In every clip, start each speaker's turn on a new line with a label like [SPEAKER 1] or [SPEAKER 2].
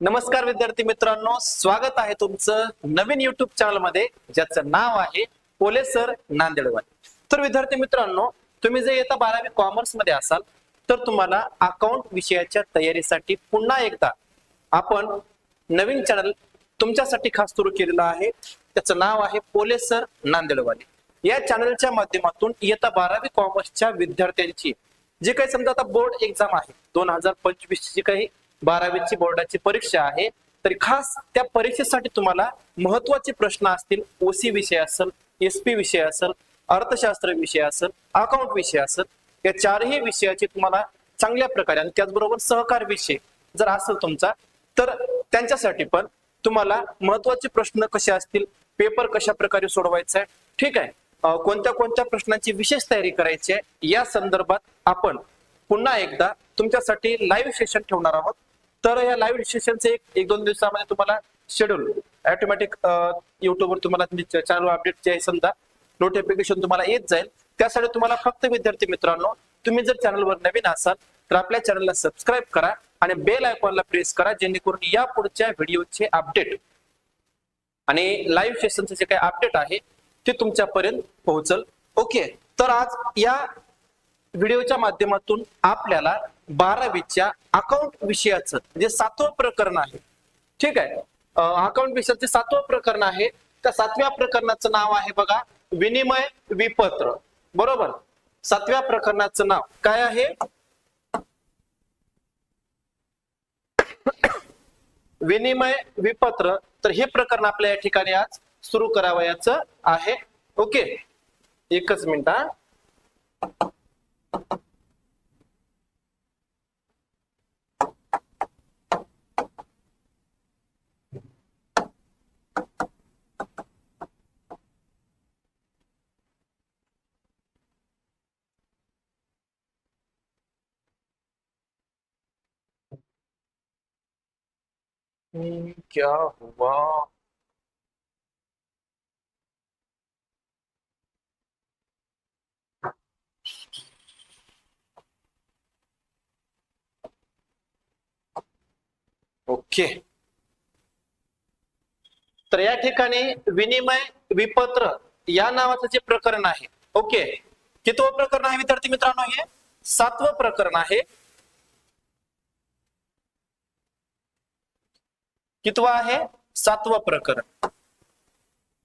[SPEAKER 1] नमस्कार विद्यार्थी मित्रांनो स्वागत आहे तुमचं नवीन युट्यूब चॅनलमध्ये ज्याचं नाव आहे पोले सर नांदेडवाले. तर विद्यार्थी मित्रांनो तुम्ही जर येता बारावी कॉमर्समध्ये असाल तर तुम्हाला अकाउंट विषयाच्या तयारीसाठी पुन्हा एकदा आपण नवीन चॅनल तुमच्यासाठी खास सुरू केलेलं आहे. त्याचं नाव आहे पोले सर नांदेडवाले. या चॅनलच्या माध्यमातून इयत्ता बारावी कॉमर्सच्या विद्यार्थ्यांची जी काही समजा आता बोर्ड एक्झाम आहे दोन हजार पंचवीस जी काही बारावीची बोर्डाची परीक्षा आहे. तरी खास त्या परीक्षेसाठी तुम्हाला महत्त्वाचे प्रश्न असतील. ओसी विषय असेल एस पी विषय असेल अर्थशास्त्र विषय असेल अकाउंट विषय असेल या चारही विषयाची तुम्हाला चांगल्या प्रकारे आणि त्याचबरोबर सहकार विषय जर असेल तुमचा तर त्यांच्यासाठी पण तुम्हाला महत्त्वाचे प्रश्न कसे असतील पेपर कशा प्रकारे सोडवायचा आहे ठीक आहे? कोणत्या कोणत्या प्रश्नांची विशेष तयारी करायची आहे या संदर्भात आपण पुन्हा एकदा तुमच्यासाठी लाईव्ह सेशन ठेवणार आहोत. तर या लाईव्ह सेशनचे एक एक दोन दिवसामध्ये तुम्हाला शेड्यूल ऑटोमॅटिक युट्यूबवर तुम्हाला चॅनल अपडेट जे आहे समजा नोटिफिकेशन तुम्हाला येत जाईल. त्यासाठी तुम्हाला फक्त विद्यार्थी मित्रांनो तुम्ही जर चॅनलवर नवीन असाल तर आपल्या चॅनलला सबस्क्राईब करा आणि बेल आयकॉनला प्रेस करा जेणेकरून या पुढच्या व्हिडिओचे अपडेट आणि लाईव्ह सेशनचे जे काही अपडेट आहे ते तुमच्यापर्यंत पोहोचल. ओके तर आज या व्हिडिओच्या माध्यमातून आपल्याला बारावीच्या अकाउंट विषयाचं जे सातवं प्रकरण आहे. ठीक आहे? अकाउंट विषयाचं सातवं प्रकरण आहे त्या सातव्या प्रकरणाचं नाव आहे बघा विनिमय विपत्र. बरोबर? सातव्या प्रकरणाचं नाव काय आहे? विनिमय विपत्र. तर हे प्रकरण आपल्या या ठिकाणी आज सुरू करावयाचं आहे. ओके? एकच मिनिट हा. क्या हुआ? ओके. तर या ठिकाणी विनिमय विपत्र या नावाचं जे प्रकरण आहे ओके. कितवं प्रकरण आहे विद्यार्थी मित्रांनो हे? सातवं प्रकरण आहे. कितवं आहे? सातवं प्रकरण.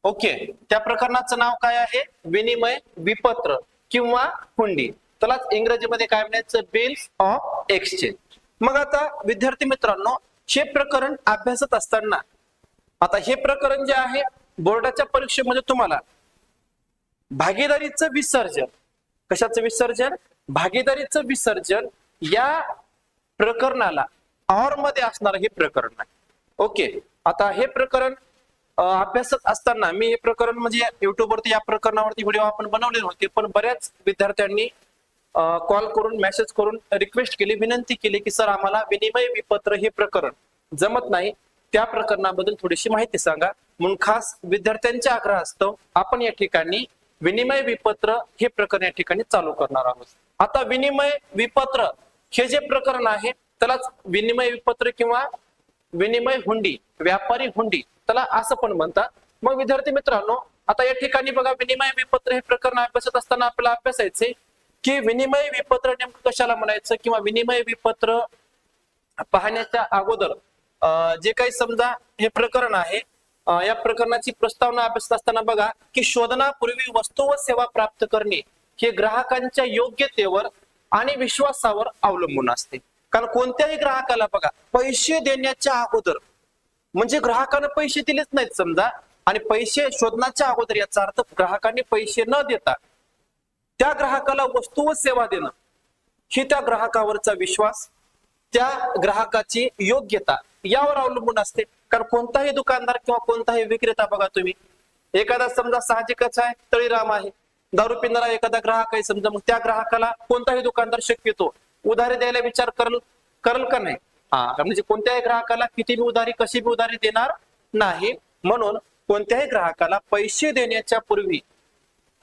[SPEAKER 1] ओके. त्या प्रकरणाचं नाव काय आहे? विनिमय विपत्र किंवा हुंडी. त्यालाच इंग्रजीमध्ये काय म्हणायचं? Bills of exchange. मग आता विद्यार्थी मित्रांनो हे प्रकरण अभ्यासत असताना आता हे प्रकरण जे आहे बोर्डाच्या परीक्षेमध्ये तुम्हाला भागीदारीचं विसर्जन कशाचं विसर्जन? भागीदारीचं विसर्जन या प्रकरणाला ऑरमध्ये असणार हे प्रकरण आहे. ओके आता हे प्रकरण अभ्यासत असताना मी हे प्रकरण म्हणजे युट्यूबवरती या प्रकरणावरती व्हिडिओ आपण बनवले होते पण बऱ्याच विद्यार्थ्यांनी कॉल करून मेसेज करून रिक्वेस्ट केली विनंती केली की सर आम्हाला विनिमय विपत्र हे प्रकरण जमत नाही. त्या प्रकरणाबद्दल थोडीशी माहिती सांगा. म्हणून खास विद्यार्थ्यांच्या असतो आपण या ठिकाणी विनिमय विपत्र हे प्रकरण या ठिकाणी चालू करणार आहोत. आता विनिमय विपत्र हे जे प्रकरण आहे त्यालाच विनिमय विपत्र किंवा विनिमय हुंडी व्यापारी हुंडी त्याला असं पण म्हणतात. मग विद्यार्थी मित्रांनो आता या ठिकाणी बघा विनिमय विपत्र हे प्रकरण अभ्यासत असताना आपल्याला अभ्यासायचे की विनिमय विपत्र नेमकं कशाला म्हणायचं किंवा विनिमय विपत्र पाहण्याच्या अगोदर जे काही समजा हे प्रकरण आहे या प्रकरणाची प्रस्तावना अभ्यासत असताना बघा की शोधनापूर्वी वस्तू व सेवा प्राप्त करणे हे ग्राहकांच्या योग्यतेवर आणि विश्वासावर अवलंबून असते. कारण कोणत्याही ग्राहकाला बघा पैसे देण्याच्या अगोदर म्हणजे ग्राहकानं पैसे दिलेच नाहीत समजा आणि पैसे शोधण्याच्या अगोदर याचा अर्थ ग्राहकांनी पैसे न देता त्या ग्राहकाला वस्तू व सेवा देणं. ही त्या ग्राहकावरचा विश्वास त्या ग्राहकाची योग्यता यावर अवलंबून असते. कारण कोणताही दुकानदार किंवा कोणताही विक्रेता बघा तुम्ही. एखादा समजा साहजिकच आहे तळीराम आहे. दारू पिणारा एखादा ग्राहक आहे समजा मग त्या ग्राहकाला कोणताही दुकानदार शक्यतो उधारी द्यायला विचार करल करल का नाही? हा म्हणजे कोणत्याही ग्राहकाला किती बी उधारी कशी बी उधारी देणार नाही. म्हणून कोणत्याही ग्राहकाला पैसे देण्याच्या पूर्वी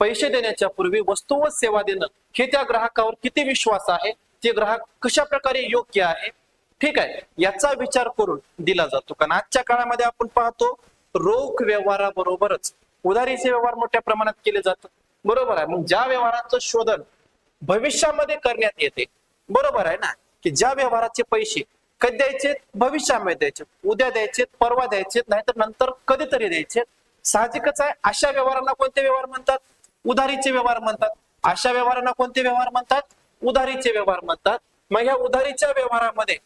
[SPEAKER 1] पैसे देण्याच्या पूर्वी वस्तू व सेवा देणं हे त्या ग्राहकावर किती विश्वास आहे? ते ग्राहक कशा प्रकारे योग्य आहे? ठीक आहे याचा विचार करून दिला जातो. कारण आजच्या काळामध्ये आपण पाहतो रोख व्यवहाराबरोबरच उधारीचे व्यवहार मोठ्या प्रमाणात केले जातात. बरोबर आहे. मग ज्या व्यवहाराचं शोधन भविष्यामध्ये करण्यात येते बरोबर आहे ना? की ज्या व्यवहाराचे पैसे कधी द्यायचे? भविष्यामध्ये द्यायचे. उद्या द्यायचे परवा द्यायचे नाहीतर नंतर कधीतरी द्यायचे. साहजिकच आहे. अशा व्यवहारांना कोणते व्यवहार म्हणतात? उधारीचे व्यवहार म्हणतात. अशा व्यवहारांना कोणते व्यवहार म्हणतात? उधारीचे व्यवहार म्हणतात. मग ह्या उधारीच्या व्यवहारामध्ये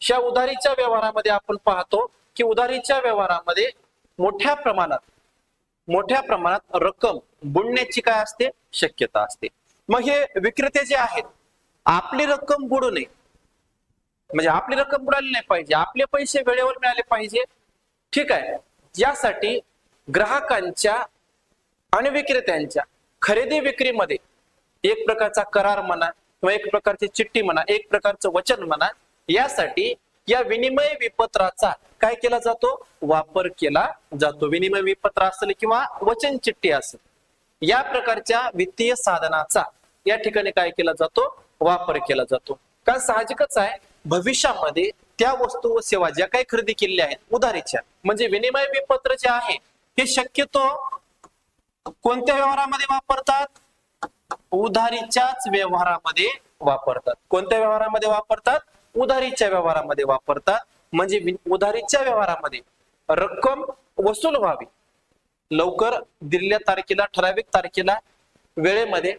[SPEAKER 1] ह्या उधारीच्या व्यवहारामध्ये आपण पाहतो की उधारीच्या व्यवहारामध्ये मोठ्या प्रमाणात मोठ्या प्रमाणात रक्कम बुडण्याची काय असते? शक्यता असते. मग हे विक्रेते जे आहेत आपली रक्कम बुडू नये. म्हणजे आपली रक्कम बुडाली नाही पाहिजे. आपले पैसे वेळेवर मिळाले पाहिजे. ठीक आहे. यासाठी ग्राहकांच्या आणि विक्रेत्यांच्या खरेदी विक्रीमध्ये एक प्रकारचा करार म्हणा किंवा एक प्रकारची चिठ्ठी म्हणा एक प्रकारचं वचन म्हणा यासाठी या विनिमय विपत्राचा काय केला जातो? वापर केला जातो. विनिमय विपत्र असेल किंवा वचन चिठ्ठी असेल. या प्रकारच्या वित्तीय साधनाचा या ठिकाणी काय केला जातो? वापर केला जातो. कारण साहजिकच आहे भविष्यामध्ये त्या वस्तू व सेवा ज्या काही खरेदी केलेल्या आहेत उधारीच्या म्हणजे विनिमय विपत्र जे आहे हे शक्यतो कोणत्या व्यवहारामध्ये वापरतात? उधारीच्याच व्यवहारामध्ये वापरतात. कोणत्या व्यवहारामध्ये वापरतात? उधारीच्या व्यवहारामध्ये वापरतात. म्हणजे उधारीच्या व्यवहारामध्ये रक्कम वसूल व्हावी. लवकर दिलेल्या तारखेला ठराविक तारखेला वेळेमध्ये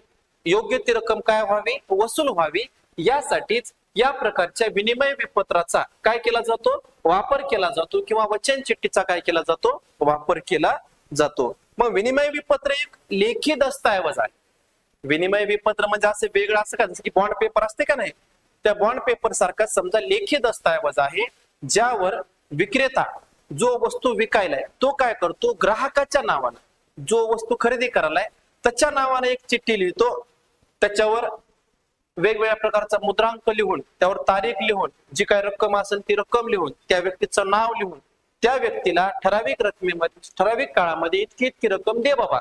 [SPEAKER 1] योग्य ती रक्कम काय व्हावी? वसूल व्हावी. यासाठीच या प्रकारच्या विनिमय विपत्राचा काय केला जातो? वापर केला जातो किंवा वचन चिठ्ठीचा काय केला जातो? वापर केला जातो. मग विनिमय विपत्र एक लेखी दस्तऐवज आहे. विनिमय विपत्र म्हणजे असं वेगळं असं का जसं की बॉन्ड पेपर असते का नाही त्या बॉन्ड पेपर सारखा समजा लेखी दस्तऐवज आहे ज्यावर विक्रेता जो वस्तू विकायलाय तो काय करतो? ग्राहकाच्या नावानं जो वस्तू खरेदी करायलाय त्याच्या नावानं एक चिठ्ठी लिहितो. त्याच्यावर वेगवेगळ्या प्रकारचा मुद्रांक लिहून त्यावर तारीख लिहून जी काय रक्कम असेल ती रक्कम लिहून त्या व्यक्तीचं नाव लिहून त्या व्यक्तीला ठराविक रकमेमध्ये ठराविक काळामध्ये इतकी इतकी रक्कम दे बाबा.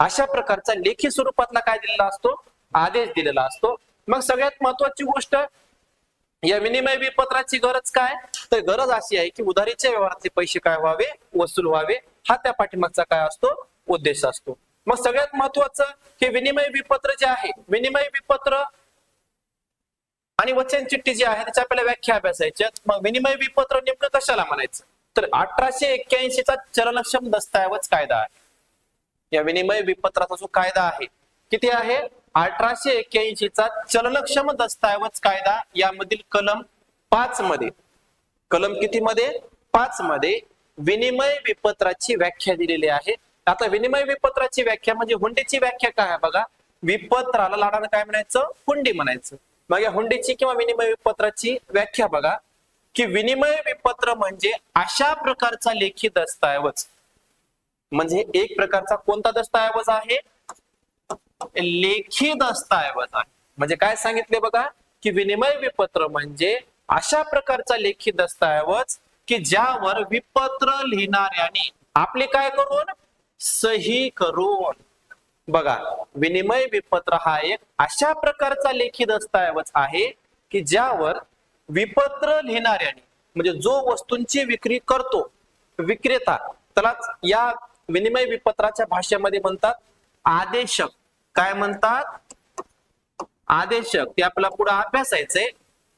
[SPEAKER 1] अशा प्रकारचा लेखी स्वरूपातला काय दिलेला असतो? आदेश दिलेला असतो. मग सगळ्यात महत्वाची गोष्ट या विनिमय विपत्राची गरज काय? तर गरज अशी आहे की उधारीच्या व्यवहारातले पैसे काय व्हावे? वसूल व्हावे. हा त्या पाठिंबाचा काय असतो? उद्देश असतो. मग सगळ्यात महत्वाचं हे विनिमय विपत्र जे आहे विनिमय विपत्र आणि वचन चिठ्ठी जी आहे त्याच्या आपल्याला व्याख्या अभ्यासायच्या मग विनिमय विपत्र नेमकं कशाला म्हणायचं? तर अठराशे एक्क्याऐंशीचा चलनक्षम दस्तऐवज कायदा आहे. या विनिमय विपत्राचा जो कायदा आहे किती आहे? अठराशे एक्क्याऐंशीचा चलनक्षम दस्तऐवज कायदा यामधील कलम पाच मध्ये. कलम किती मध्ये? पाच मध्ये विनिमय विपत्राची व्याख्या दिलेली आहे. आता विनिमय विपत्राची व्याख्या म्हणजे हुंडीची व्याख्या काय आहे बघा? विपत्राला लाडानं काय म्हणायचं? हुंडी म्हणायचं. मग या हुंडीची किंवा विनिमय विपत्राची व्याख्या बघा. की विनिमय विपत्र म्हणजे अशा प्रकारचा लेखी दस्तऐवज. म्हणजे एक प्रकारचा कोणता दस्तऐवज आहे? लेखी दस्तऐवज आहे. म्हणजे काय सांगितले बघा? की विनिमय विपत्र म्हणजे अशा प्रकारचा लेखी दस्तऐवज की ज्यावर विपत्र लिहिणाऱ्याने आपले काय करून? सही करून. बघा विनिमय विपत्र हा एक अशा प्रकारचा लेखी दस्तऐवज आहे की ज्यावर विपत्र लिहिणाऱ्याने म्हणजे जो वस्तूंची विक्री करतो विक्रेता त्यालाच या विनिमय विपत्राच्या भाषेमध्ये म्हणतात आदेशक. काय म्हणतात? आदेशक ते आपला पुढे अभ्यासायचंय.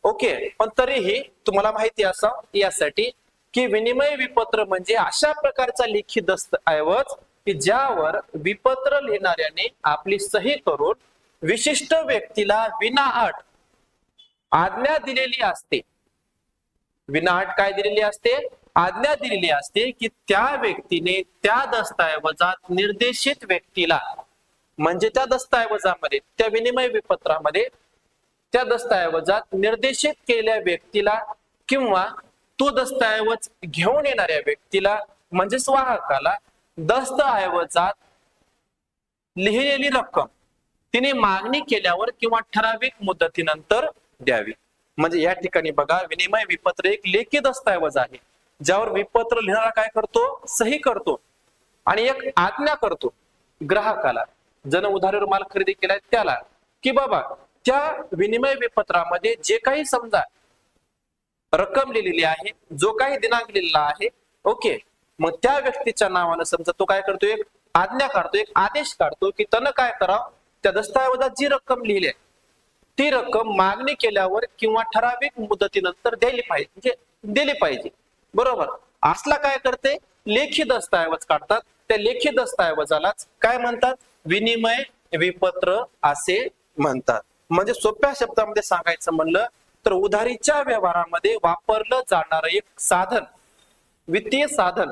[SPEAKER 1] ओके पण तरीही तुम्हाला माहिती असं यासाठी की विनिमय विपत्र म्हणजे अशा प्रकारचा लेखी दस्तऐवज की ज्यावर विपत्र लिहिणाऱ्याने आपली सही करून विशिष्ट व्यक्तीला विनाअट आज्ञा दिलेली असते. विनाहट काय दिलेली असते? आज्ञा दिलेली असते की त्या व्यक्तीने त्या दस्तऐवजात निर्देशित व्यक्तीला म्हणजे त्या दस्तऐवजामध्ये त्या विनिमय विपत्रामध्ये त्या दस्तऐवजात निर्देशित केलेल्या व्यक्तीला किंवा तो दस्तऐवज घेऊन येणाऱ्या व्यक्तीला म्हणजेच वाहकाला दस्तऐवजात लिहिलेली रक्कम. तिने मागणी केल्यावर किंवा ठराविक मुदतीनंतर द्यावी. म्हणजे या ठिकाणी बघा विनिमय विपत्र एक लेखी दस्तऐवज आहे. ज्यावर विपत्र लिहिणारा काय करतो? सही करतो. आणि एक आज्ञा करतो ग्राहकाला. जन उधारीवर माल खरेदी केलाय त्याला. की बाबा त्या विनिमय विपत्रामध्ये जे काही समजा रक्कम लिहिलेली आहे जो काही दिनांक लिहिलेला आहे ओके. मग त्या व्यक्तीच्या नावानं समजा तो काय करतो? एक आज्ञा काढतो एक आदेश काढतो की त्यानं काय करावं? त्या दस्तऐवजात जी रक्कम लिहिली आहे ती रक्कम मागणी केल्यावर किंवा ठराविक मुदतीनंतर दिली पाहिजे. म्हणजे दिली पाहिजे. बरोबर? असला काय करते? लेखी दस्तऐवज काढतात. त्या लेखी दस्तऐवजालाच काय म्हणतात? विनिमय विपत्र असे म्हणतात. म्हणजे सोप्या शब्दामध्ये सांगायचं म्हणलं तर उधारीच्या व्यवहारामध्ये वापरलं जाणारं एक साधन वित्तीय साधन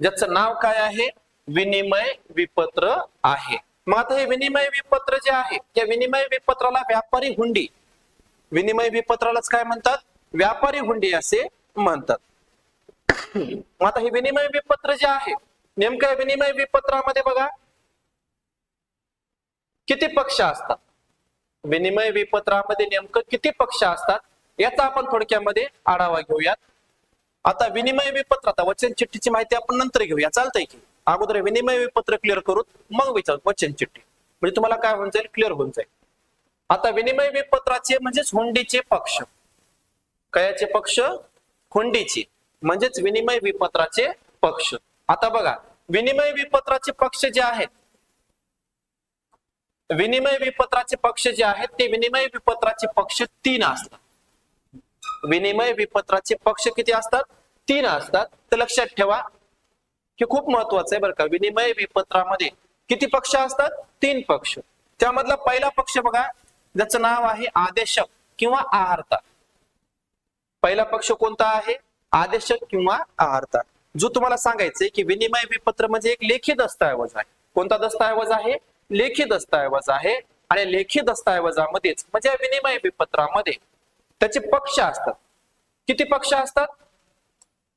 [SPEAKER 1] ज्याचं नाव काय आहे? विनिमय विपत्र आहे. मग आता हे विनिमय विपत्र जे आहे त्या विनिमय विपत्राला व्यापारी हुंडी. विनिमय विपत्रालाच काय म्हणतात? व्यापारी हुंडी असे म्हणतात. मात्र आता हे विनिमय विपत्र जे आहे नेमकं या विनिमय विपत्रामध्ये बघा किती पक्ष असतात? विनिमय विपत्रामध्ये नेमकं किती पक्ष असतात? याचा आपण थोडक्यामध्ये आढावा घेऊयात. आता विनिमय विपत्र आता वचन चिठ्ठीची माहिती आपण नंतर घेऊया. चालतंय की? अगोदर विनिमय विपत्र क्लिअर करू मग विचार वचन चिठ्ठी. म्हणजे तुम्हाला काय होऊन जाईल? क्लिअर होऊन जाईल. आता विनिमय विपत्राचे म्हणजेच हुंडीचे पक्ष. कयाचे पक्ष? हुंडीचे. म्हणजेच विनिमय विपत्राचे पक्ष. आता बघा विनिमय विपत्राचे पक्ष जे आहेत विनिमय विपत्राचे पक्ष जे आहेत ते विनिमय विपत्राचे पक्ष तीन असतात. विनिमय विपत्राचे पक्ष किती असतात? तीन असतात. तर लक्षात ठेवा हे खूप महत्वाचं आहे बरं का. विनिमय विपत्रामध्ये किती पक्ष असतात? तीन पक्ष. त्यामधला पहिला पक्ष बघा ज्याचं नाव आहे आदेशक किंवा आहारता. पहिला पक्ष कोणता आहे? आदेशक किंवा आहारता. जो तुम्हाला सांगायचंय की विनिमय विपत्र म्हणजे एक लेखी दस्तऐवज आहे. कोणता दस्तऐवज आहे? लेखी दस्तऐवज आहे. आणि लेखी दस्तऐवजामध्येच म्हणजे या विनिमय विपत्रामध्ये त्याचे पक्ष असतात. किती पक्ष असतात?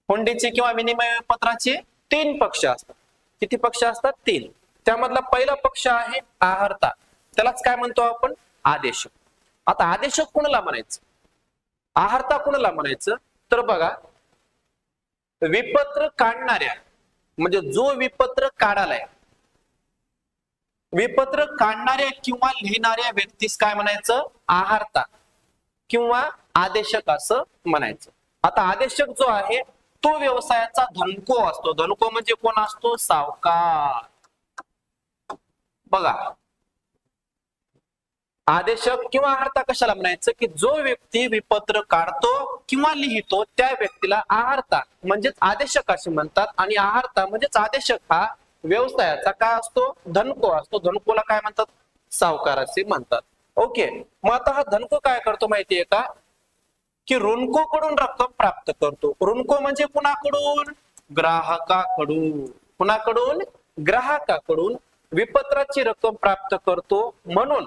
[SPEAKER 1] हुंडीचे किंवा विनिमय पत्राचे तीन पक्ष असतात. किती पक्ष असतात? तीन. त्यामधला पहिला पक्ष आहे आहारता. त्यालाच काय म्हणतो आपण? आदेशक. आता आदेशक कोणाला म्हणायचं? आहारता कोणाला म्हणायचं? तर बघा विपत्र काढणाऱ्या म्हणजे जो विपत्र काढालाय विपत्र काढणाऱ्या किंवा लिहिणाऱ्या व्यक्तीस काय म्हणायचं? आहारता किंवा आदेशक असं म्हणायचं. आता आदेशक जो आहे तो व्यवसायाचा धनको असतो. धनको म्हणजे कोण असतो? सावकार. बघा. आदेशक किंवा आहार्ता कशाला म्हणायचं? की जो व्यक्ती विपत्र काढतो किंवा लिहितो त्या व्यक्तीला आहारता. म्हणजेच आदेशक असे म्हणतात. आणि आहारता म्हणजेच आदेशक हा व्यवसायाचा काय असतो? धनको असतो. धनकोला काय म्हणतात? सावकार असे म्हणतात. ओके. मग आता हा धनको काय करतो माहितीये का? की ऋणकोकडून रक्कम प्राप्त करतो. ऋणको म्हणजे कुणाकडून? ग्राहकाकडून. कुणाकडून? ग्राहकाकडून विपत्राची रक्कम प्राप्त करतो. म्हणून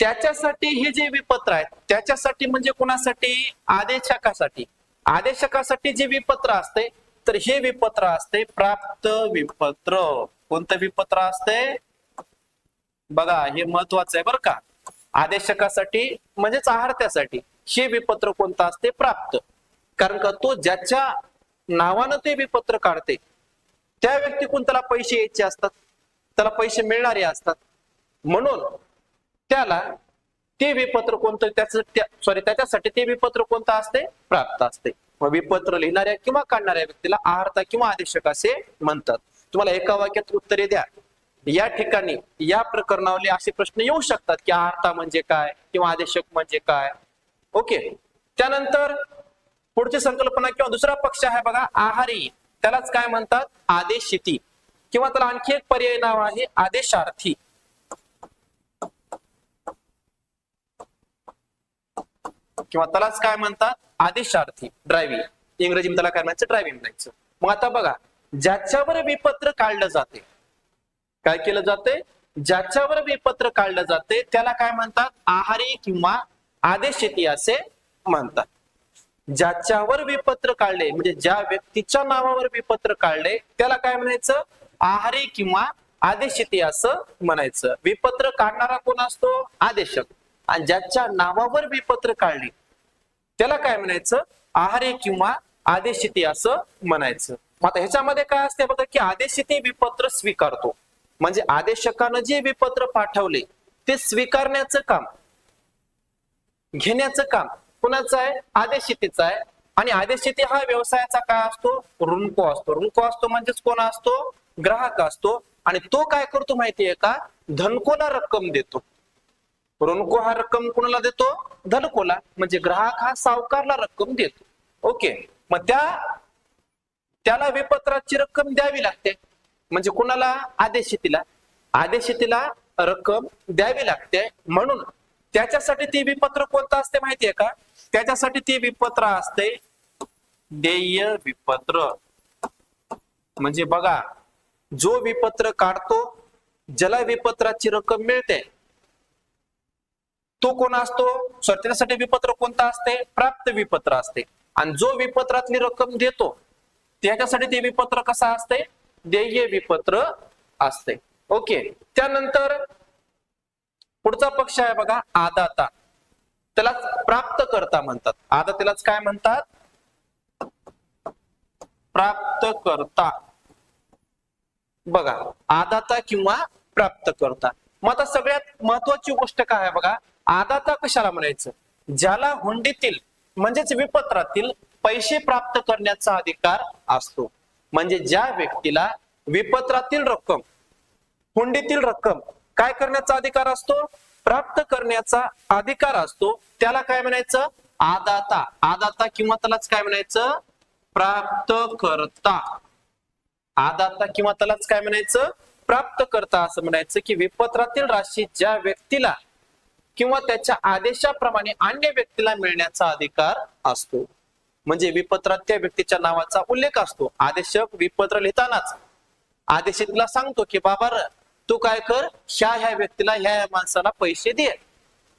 [SPEAKER 1] त्याच्यासाठी हे जे विपत्र आहेत त्याच्यासाठी म्हणजे कुणासाठी? आदेशकासाठी. आदेशकासाठी जे विपत्र असते तर हे विपत्र असते प्राप्त विपत्र. कोणतं विपत्र असते? बघा हे महत्वाचं आहे बरं का. आदेशकासाठी म्हणजेच आहारत्यासाठी हे विपत्र कोणतं असते? प्राप्त. कारण का तो ज्याच्या नावानं ते विपत्र काढते त्या व्यक्तीकडून त्याला पैसे यायचे असतात त्याला पैसे मिळणारे असतात. म्हणून त्याला ते विपत्र कोणतं त्याचं सॉरी त्याच्यासाठी ते विपत्र कोणतं असते? प्राप्त असते. मग विपत्र लिहिणाऱ्या किंवा काढणाऱ्या व्यक्तीला आहारता किंवा आदेशक असे म्हणतात. तुम्हाला एका वाक्यात उत्तरे द्या. या ठिकाणी या प्रकरणावरले असे प्रश्न येऊ शकतात की आहारता म्हणजे काय किंवा आदेशक म्हणजे काय? ओके. त्यानंतर पुढची संकल्पना किंवा दुसरा पक्ष आहे बघा आहारी. त्यालाच काय म्हणतात? आदेशिती. किंवा त्याला आणखी एक पर्याय नाव आहे आदेशार्थी. किंवा त्यालाच काय म्हणतात? आदेशार्थी. ड्रायव्हिंग इंग्रजी त्याला काय म्हणायचं? ड्रायव्हिंग म्हणायचं. मग आता बघा ज्याच्यावर विपत्र काढलं जाते काय केलं जाते? ज्याच्यावर विपत्र काढलं जाते त्याला काय म्हणतात? आहारी किंवा आदेश शेती असे म्हणतात. ज्याच्यावर विपत्र काढले म्हणजे ज्या व्यक्तीच्या नावावर विपत्र काढले त्याला काय म्हणायचं? आहारी किंवा आदेश शेती असं म्हणायचं. विपत्र काढणारा कोण असतो? आदेशक. आणि ज्याच्या नावावर विपत्र काढली त्याला काय म्हणायचं? आहारी किंवा आदेश शेती असं म्हणायचं. मग आता ह्याच्यामध्ये काय असते बघा की आदेशिती विपत्र स्वीकारतो. म्हणजे आदेशकानं जे विपत्र पाठवले ते स्वीकारण्याचं काम. घेण्याचं काम. कुणाचं आहे? आदेशशीतीचं आहे. आणि आदेशशीती हा व्यवसायाचा काय असतो? ऋणको असतो. ऋणको असतो म्हणजेच कोण असतो? ग्राहक असतो. आणि तो काय करतो माहितीये का? धनकोला रक्कम देतो. ऋणको हा रक्कम कुणाला देतो? धनकोला. म्हणजे ग्राहक हा सावकारला रक्कम देतो. ओके. मग त्या त्याला विपत्राची रक्कम द्यावी लागते. म्हणजे कुणाला? आदेश शेतीला रक्कम द्यावी लागते. म्हणून त्याच्यासाठी ती विपत्र कोणतं असते माहितीये का? त्याच्यासाठी ती विपत्र असते देय विपत्र. म्हणजे बघा जो विपत्र काढतो ज्याला विपत्राची रक्कम मिळते तो कोण असतो? सॉरी त्याच्यासाठी विपत्र कोणता असते? प्राप्त विपत्र असते. आणि जो विपत्रातली रक्कम देतो त्याच्यासाठी ते विपत्र कसं असते? देय विपत्र असते. ओके. त्यानंतर पुढचा पक्ष आहे बघा आदाता. त्याला प्राप्त करता म्हणतात. त्यालाच काय म्हणतात? प्राप्त करता. बघा आदाता किंवा प्राप्त करता. मग आता सगळ्यात महत्वाची गोष्ट काय आहे बघा? आदाता कशाला म्हणायचं? ज्याला हुंडीतील म्हणजेच विपत्रातील पैसे प्राप्त करण्याचा अधिकार असतो. म्हणजे ज्या व्यक्तीला विपत्रातील रक्कम हुंडीतील रक्कम काय करण्याचा अधिकार असतो? प्राप्त करण्याचा अधिकार असतो. त्याला काय म्हणायचं? आदाता. आदाता किंवा त्यालाच काय म्हणायचं? प्राप्त करता आदाता किंवा त्यालाच काय म्हणायचं? प्राप्त करता असं म्हणायचं की विपत्रातील राशी ज्या व्यक्तीला किंवा त्याच्या आदेशाप्रमाणे अन्य व्यक्तीला मिळण्याचा अधिकार असतो. म्हणजे विपत्रात त्या व्यक्तीच्या नावाचा उल्लेख असतो. आदेशक विपत्र लिहितानाच. आदेशितला सांगतो की बाबा र, तू काय कर? ह्या ह्या व्यक्तीला ह्या ह्या माणसाला पैसे दे.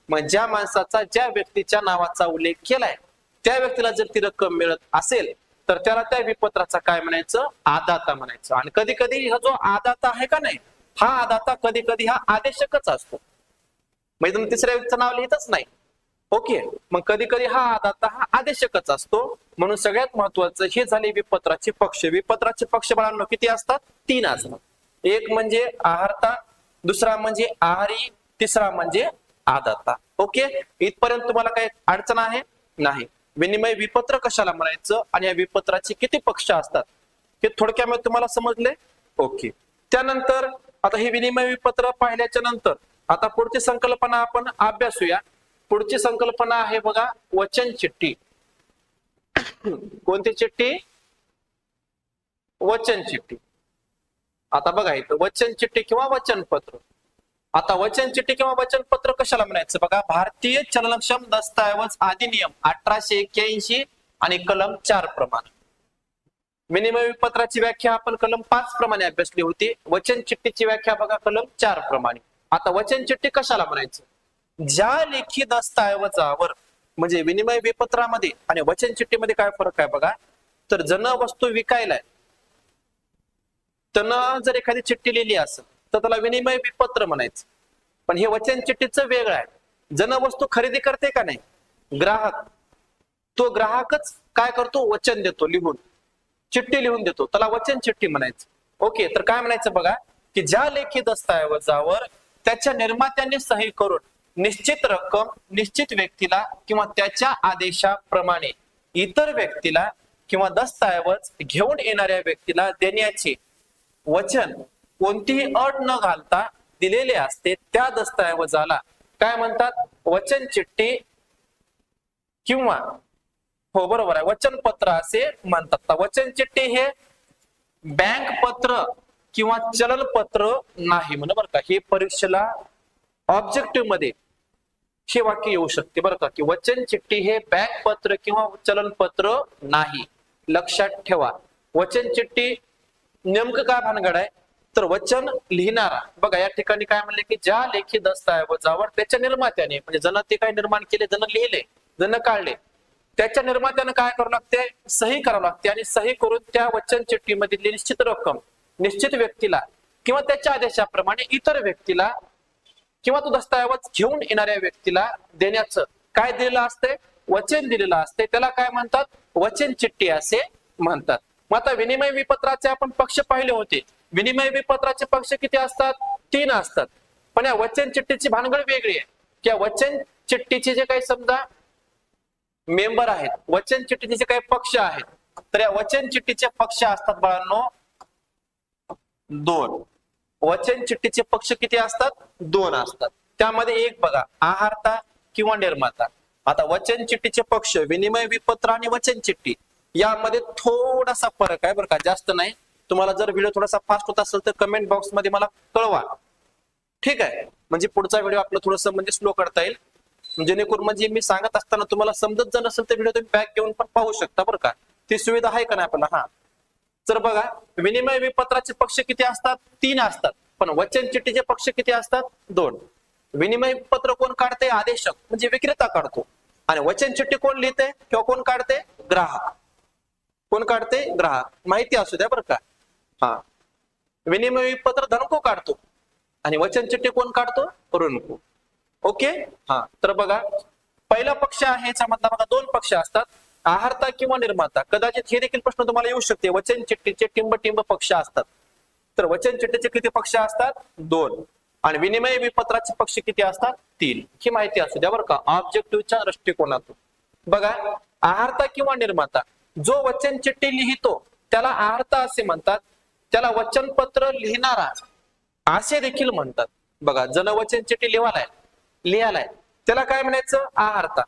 [SPEAKER 1] मग ज्या माणसाचा ज्या व्यक्तीच्या नावाचा उल्लेख केलाय त्या व्यक्तीला जर ती रक्कम मिळत असेल तर त्याला त्या विपत्राचा काय म्हणायचं? आदाता म्हणायचं. आणि कधी कधी हा जो आदाता आहे का नाही हा आदाता कधी कधी हा आदेशकच असतो. म्हणजे तुम्ही तिसऱ्या व्यक्तीचं नाव लिहितच नाही. ओके? मग कधी कधी हा आदाता हा आदेशकच असतो. म्हणून सगळ्यात महत्वाचं हे झाले विपत्राचे पक्ष. विपत्राचे पक्ष बाळांनो किती असतात? तीन असतात. एक म्हणजे आहारता दुसरा म्हणजे आहारी तिसरा म्हणजे आदाता. ओके? इथपर्यंत तुम्हाला काही अडचण आहे? नाही. विनिमय विपत्र कशाला म्हणायचं आणि या विपत्राचे किती पक्ष असतात? हे थोडक्यामध्ये तुम्हाला समजले? ओके. त्यानंतर आता हे विनिमय विपत्र पाहिल्याच्या नंतर आता पुढची संकल्पना आपण अभ्यासूया. पुढची संकल्पना आहे बघा वचन चिठ्ठी. कोणती चिठ्ठी? वचन चिठ्ठी. आता बघा इथं वचन चिठ्ठी किंवा वचनपत्र. आता वचन चिठ्ठी किंवा वचनपत्र कशाला म्हणायचं? बघा भारतीय चलनक्षम दस्तऐवज अधिनियम अठराशे एक्क्याऐंशी आणि कलम चार प्रमाणे. विनिमय विपत्राची व्याख्या आपण कलम पाच प्रमाणे अभ्यासली होती. वचन चिठ्ठीची व्याख्या बघा कलम चार प्रमाणे. आता वचन चिठ्ठी कशाला म्हणायचं? ज्या लेखी दस्तऐवजावर म्हणजे विनिमय विपत्रामध्ये आणि वचन चिठ्ठीमध्ये काय फरक आहे बघा? तर जन वस्तू विकायलाय त्यानं जर एखादी चिठ्ठी लिहिली असेल तर त्याला विनिमय विपत्र म्हणायचं. पण हे वचन चिठ्ठीचं वेगळं आहे. जन वस्तू खरेदी करते का नाही? ग्राहक. तो ग्राहकच काय करतो? वचन देतो लिहून. चिठ्ठी लिहून देतो. त्याला वचन चिठ्ठी म्हणायचं. ओके तर काय म्हणायचं बघा की ज्या लेखी दस्तऐवजावर त्याच्या निर्मात्याने सही करून निश्चित रक्कम निश्चित व्यक्तीला किंवा त्याच्या आदेशाप्रमाणे इतर व्यक्तीला किंवा दस्तऐवज घेऊन येणाऱ्या व्यक्तीला देण्याची वचन कोणतीही अट न घालता दिलेले असते त्या दस्तऐवजाला. काय म्हणतात? वचन चिठ्ठी किंवा हो बरोबर आहे. वचनपत्र असे म्हणतात. वचन चिठ्ठी हे बँक पत्र किंवा चलन पत्र नाही म्हण बरं का. हे परीक्षेला ऑब्जेक्टिव्हमध्ये हे वाक्य येऊ शकते बरं का. की वचन चिठ्ठी हे बँक पत्र किंवा चलन पत्र नाही. लक्षात ठेवा. वचन चिठ्ठी नेमकं काय भानगड आहे? तर वचन लिहिणारा बघा या ठिकाणी काय म्हणले की ज्या लेखी दस्तऐवजावर त्याच्या निर्मात्याने म्हणजे जण ते काय निर्माण केले जण लिहिले जण काढले त्याच्या निर्मात्यानं काय करावं लागते सही करावं लागते आणि सही करून त्या वचन चिठ्ठीमधील निश्चित रक्कम निश्चित व्यक्तीला किंवा त्याच्या आदेशाप्रमाणे इतर व्यक्तीला किंवा तो दस्तऐवज घेऊन येणाऱ्या व्यक्तीला देण्याचं काय दिलेलं असते वचन दिलेलं असते त्याला काय म्हणतात? वचन चिठ्ठी असे म्हणतात. मग आता विनिमय विपत्राचे आपण पक्ष पाहिले होते. विनिमय विपत्राचे पक्ष किती असतात? तीन असतात. पण या वचन चिठ्ठीची भानगड वेगळी आहे. की वचन चिठ्ठीचे जे काही समजा मेंबर आहेत वचन चिठ्ठीचे जे काही पक्ष आहेत तर या वचन चिठ्ठीचे पक्ष असतात बाळांनो दोन. वचन चिठ्ठीचे पक्ष किती असतात? दोन असतात. त्यामध्ये एक बघा आहारता किंवा निर्माता. आता वचन चिठ्ठीचे पक्ष विनिमय विपत्र आणि वचन चिठ्ठी. यामध्ये थोडासा फरक आहे बरं का जास्त नाही. तुम्हाला जर व्हिडिओ थोडासा फास्ट होत असेल तर कमेंट बॉक्समध्ये मला कळवा. ठीक आहे? म्हणजे पुढचा व्हिडिओ आपला थोडस म्हणजे स्लो करता येईल. जेणेकरून म्हणजे मी सांगत असताना तुम्हाला समजत जर नसेल तर व्हिडिओ तुम्ही बॅक घेऊन पण पाहू शकता बरं का. ती सुविधा आहे का नाही आपल्याला? हा. तर बघा विनिमय विपत्राचे पक्ष किती असतात? तीन असतात. पण वचन चिठ्ठीचे पक्ष किती असतात? दोन. विनिमय पत्र कोण काढते आदेशक म्हणजे विक्रेता काढतो. आणि वचन चिठ्ठी कोण लिहिते किंवा कोण काढते ग्राहक. कोण काढते? ग्राहक. माहिती असू द्या बरं का. हा. विनिमय पत्र धनको काढतो. आणि वचन चिठ्ठी कोण काढतो? ऋणको ओके? हा. तर बघा पहिला पक्ष आहे याच्यामधला बघा दोन पक्ष असतात. आहारता किंवा निर्माता. कदाचित हे देखील प्रश्न तुम्हाला येऊ शकते. वचन चिठ्ठीचे टिंब टिंब पक्ष असतात. तर वचन चिठ्ठीचे किती पक्ष असतात? दोन. आणि विनिमय विपत्राचे पक्ष किती असतात? तीन. ही माहिती असू द्या बरं का. ऑब्जेक्टिव्हच्या दृष्टिकोनातून. बघा आहारता किंवा निर्माता. जो वचन चिठ्ठी लिहितो त्याला आहारता असे म्हणतात त्याला वचनपत्र लिहिणारा असे देखील म्हणतात. बघा जन वचन चिठ्ठी लिहालाय लिहालाय. त्याला काय म्हणायचं? आहारता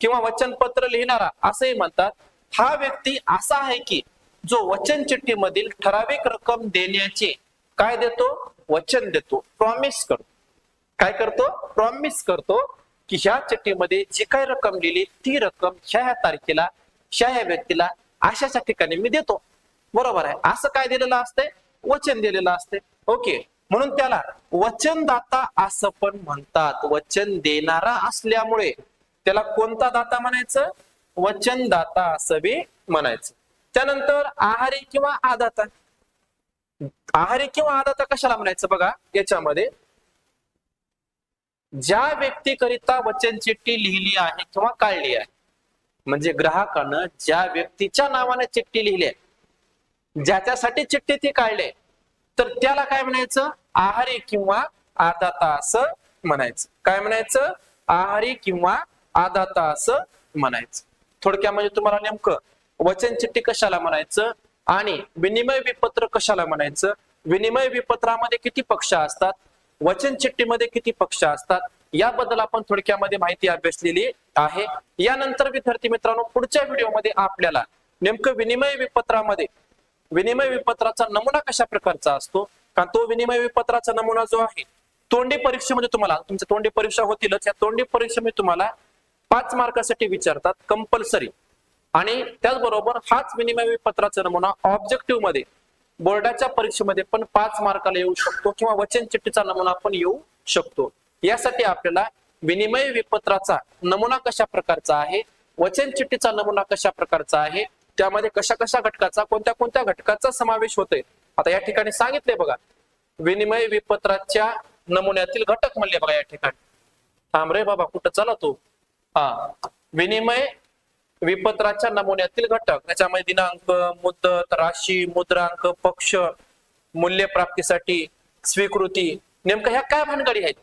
[SPEAKER 1] किंवा वचनपत्र लिहिणारा असंही म्हणतात हा व्यक्ती असा आहे की जो वचन चिठ्ठीमधील ठराविक रक्कम देण्याचे काय देतो? वचन देतो. प्रॉमिस करतो. काय करतो? प्रॉमिस करतो की ह्या चिठ्ठीमध्ये जी काय रक्कम लिहिली ती रक्कम ह्या ह्या तारखेला ह्या ह्या व्यक्तीला अशाच्या ठिकाणी मी देतो. बरोबर आहे? असं काय दिलेलं असतंय? वचन दिलेलं असते ओके. म्हणून त्याला वचनदाता असं पण म्हणतात. वचन देणारा असल्यामुळे त्याला कोणता दाता म्हणायचं? वचनदाता असं बी म्हणायचं. त्यानंतर आहारी किंवा आदाता. आहारी किंवा आदाता कशाला म्हणायचं बघा? याच्यामध्ये ज्या व्यक्तीकरिता वचन चिठ्ठी लिहिली आहे किंवा काढली आहे म्हणजे ग्राहकानं ज्या व्यक्तीच्या नावाने चिठ्ठी लिहिली आहे ज्याच्यासाठी चिठ्ठी ती काढले तर त्याला काय म्हणायचं? आहारी किंवा आदाता असं म्हणायचं. काय म्हणायचं? आहारी किंवा आदाता असं म्हणायचं. थोडक्या म्हणजे तुम्हाला नेमकं वचन चिठ्ठी कशाला म्हणायचं? आणि विनिमय विपत्र कशाला म्हणायचं? विनिमय विपत्रामध्ये किती पक्ष असतात? वचन चिठ्ठीमध्ये किती पक्ष असतात? याबद्दल आपण थोडक्यामध्ये माहिती अभ्यासलेली आहे. यानंतर विद्यार्थी मित्रांनो पुढच्या व्हिडिओमध्ये आपल्याला नेमकं विनिमय विपत्रामध्ये विनिमय विपत्राचा नमुना कशा प्रकारचा असतो? कारण तो विनिमय विपत्राचा नमुना जो आहे तोंडी परीक्षेमध्ये म्हणजे तुम्हाला तुमच्या तोंडी परीक्षा होतीलच. या तोंडी परीक्षेमध्ये तुम्हाला पाच मार्कासाठी विचारतात कंपल्सरी आणि त्याचबरोबर हाच विनिमय विपत्राचा नमुना ऑब्जेक्टिव्हमध्ये बोर्डाच्या परीक्षेमध्ये पण पाच मार्काला येऊ शकतो किंवा वचन चिठ्ठीचा नमुना पण येऊ शकतो. यासाठी आपल्याला विनिमय विपत्राचा नमुना कशा प्रकारचा आहे वचन चिठ्ठीचा नमुना कशा प्रकारचा आहे त्यामध्ये कशा कशा घटकाचा कोणत्या कोणत्या घटकाचा समावेश होतोय? आता या ठिकाणी सांगितले बघा विनिमय विपत्राच्या नमुन्यातील घटक म्हणले बघा या ठिकाणी. थांब रे बाबा कुठं चला तू? हा विनिमय विपत्राच्या नमुन्यातील घटक त्याच्यामध्ये दिनांक मुदत राशी मुद्रांक पक्ष मूल्य प्राप्तीसाठी स्वीकृती नेमकं ह्या काय भानगडी आहेत?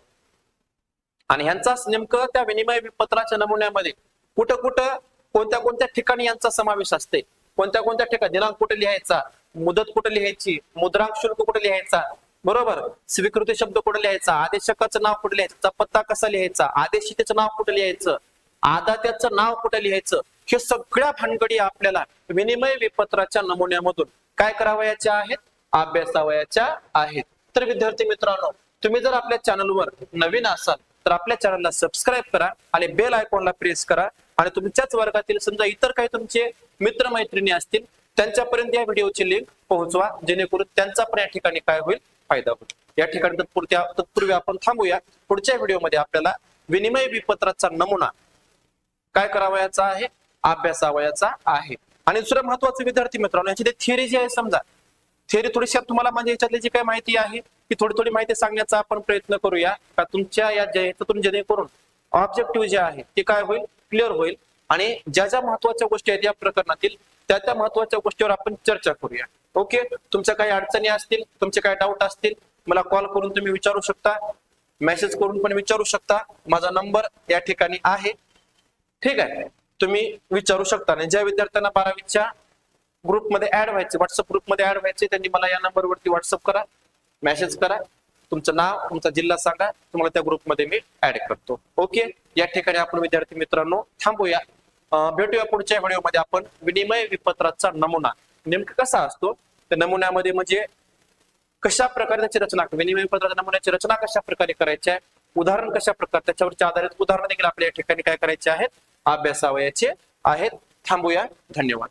[SPEAKER 1] आणि ह्यांचाच नेमकं त्या विनिमय विपत्राच्या नमुन्यामध्ये कुठं कुठं कोणत्या कोणत्या ठिकाणी यांचा समावेश असते? कोणत्या कोणत्या ठिकाणी दिनांक कुठे लिहायचा? मुदत कुठे लिहायची? मुद्रांक शुल्क कुठे लिहायचा? बरोबर? स्वीकृती शब्द कुठे लिहायचा? आदेशकाचं नाव कुठे लिहायचं? पत्ता कसा लिहायचा? आदेशितेचं नाव कुठे लिहायचं? आदात्याचं नाव कुठे लिहायचं? हे सगळ्या भानगडी आपल्याला विनिमय विपत्राच्या नमुन्यामधून काय करावयाच्या आहेत? अभ्यासावयाच्या आहेत. तर विद्यार्थी मित्रांनो तुम्ही जर आपल्या चॅनलवर नवीन असाल तर आपल्या चॅनलला सबस्क्राईब करा आणि बेल आयकॉनला प्रेस करा. आणि तुमच्याच वर्गातील समजा इतर काही तुमचे मित्र मैत्रिणी असतील त्यांच्यापर्यंत या व्हिडिओची लिंक पोहोचवा जेणेकरून त्यांचा पण या ठिकाणी काय होईल फायदा होईल. या ठिकाणी तत्पुरत्या तत्पूर्वी आपण थांबूया. पुढच्या व्हिडिओमध्ये आपल्याला विनिमय विपत्राचा नमुना काय करावयाचा आहे अभ्यासावयाचा आहे. आणि दुसरं महत्वाचं विद्यार्थी मित्रांनो याची थिअरी जी आहे समजा थेरी थोडीशी तुम्हाला म्हणजे याच्यातली जी काही माहिती आहे ती थोडी थोडी माहिती सांगण्याचा आपण प्रयत्न करूया. का तुमच्या या जे- याच्यातून जेणेकरून ऑब्जेक्टिव्ह जे आहे ते काय होईल? क्लिअर होईल. आणि ज्या ज्या महत्त्वाच्या गोष्टी आहेत या प्रकरणातील त्या त्या महत्त्वाच्या गोष्टीवर आपण चर्चा करूया. ओके तुमच्या काही अडचणी असतील तुमचे काही डाऊट असतील मला कॉल करून तुम्ही विचारू शकता. मेसेज करून पण विचारू शकता. माझा नंबर या ठिकाणी आहे. ठीक आहे? तुम्ही विचारू शकता. आणि ज्या विद्यार्थ्यांना बारावीच्या ग्रुपमध्ये ऍड व्हायचे. व्हॉट्सअप ग्रुपमध्ये ऍड व्हायचे. त्यांनी मला या नंबरवरती व्हॉट्सअप करा. मेसेज करा. तुमचं नाव तुमचा जिल्हा सांगा. तुम्हाला त्या ग्रुपमध्ये मी ऍड करतो. ओके या ठिकाणी आपण विद्यार्थी मित्रांनो थांबूया. भेटूया पुढच्या व्हिडिओमध्ये आपण. विनिमय विपत्राचा नमुना. नेमकं कसा असतो? त्या नमुन्यामध्ये म्हणजे कशा प्रकारे त्याची रचना विनिमय विपत्राच्या नमुन्याची रचना कशा प्रकारे करायची आहे? उदाहरण कशा प्रकारे त्याच्यावरच्या आधारित उदाहरण देखील आपल्या या ठिकाणी काय करायचे आहेत? अभ्यासावयाचे आहेत. थांबूया. धन्यवाद.